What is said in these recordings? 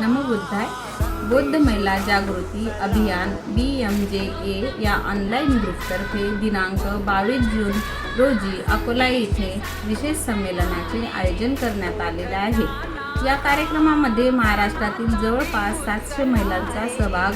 नमबुद्धाय बौद्ध महिला जागृती अभियान बी एम जे ए या ऑनलाईन ग्रुपतर्फे दिनांक बावीस जून रोजी अकोला येथे विशेष संमेलनाचे आयोजन करण्यात आलेले आहे. या कार्यक्रमामध्ये महाराष्ट्रातील जवळपास सातशे महिलांचा सहभाग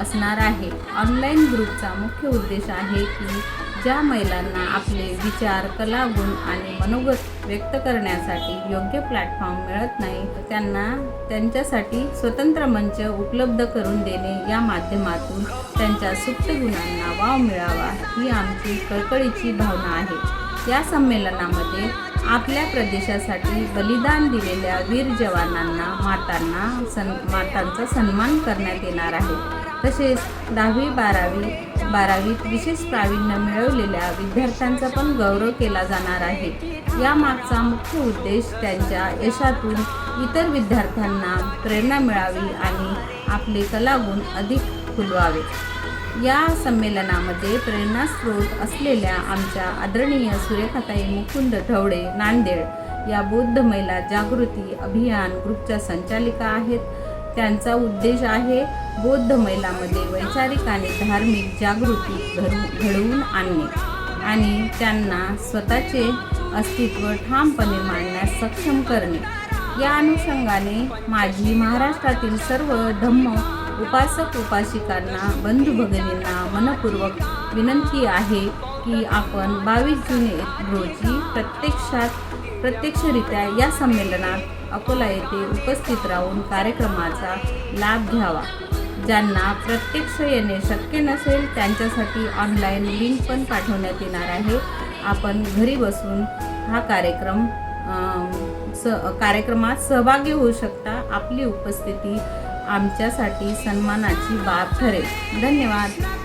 असणार आहे. ऑनलाईन ग्रुपचा मुख्य उद्देश आहे की ज्या महिलांना आपले विचार कला गुण आणि मनोगत व्यक्त करण्यासाठी योग्य प्लॅटफॉर्म मिळत नाही त्यांना त्यांच्यासाठी स्वतंत्र मंच उपलब्ध करून देणे या माध्यमातून त्यांच्या सुप्त गुणांना वाव मिळावा ही आमची कळकळीची भावना आहे. या संमेलनामध्ये आपल्या प्रदेशासाठी बलिदान दिलेल्या वीर जवानांना मातांना सन मातांचा सन्मान करण्यात येणार आहे. तसेच दहावी बारावी बारावीत विशेष प्रावीण्य मिळवलेल्या विद्यार्थ्यांचा पण गौरव केला जाणार आहे. यामागचा मुख्य उद्देश त्यांच्या यशातून इतर विद्यार्थ्यांना प्रेरणा मिळावी आणि आपले कलागुण अधिक फुलवावे. या संमेलनामध्ये प्रेरणास्रोत असलेल्या आमच्या आदरणीय सूर्यखाताई मुकुंद ठवडे नांदेड या बौद्ध महिला जागृती अभियान ग्रुपच्या संचालिका आहेत. त्यांचा उद्देश आहे बौद्ध महिलामध्ये वैचारिक आणि धार्मिक जागृती घडू घडवून आणणे आणि त्यांना स्वतःचे अस्तित्व ठामपणे मांडण्यास सक्षम करणे. या अनुषंगाने माझी महाराष्ट्रातील सर्व धम्म उपासक उपासिकांना बंधू भगिनींना मनपूर्वक विनंती आहे की आपण बावीस जून रोजी प्रत्यक्षात प्रत्यक्षरित्या या संमेलनात अकोला येथे उपस्थित राहून कार्यक्रमाचा लाभ घ्यावा. ज्यांना प्रत्यक्ष येणे शक्य नसेल त्यांच्यासाठी ऑनलाईन लिंक पण पाठवण्यात येणार आहे. आपण घरी बसून हा कार्यक्रम स कार्यक्रमात सहभागी होऊ शकता. आपली उपस्थिती आमच्यासाठी सन्मानाची बाब ठरेल. धन्यवाद.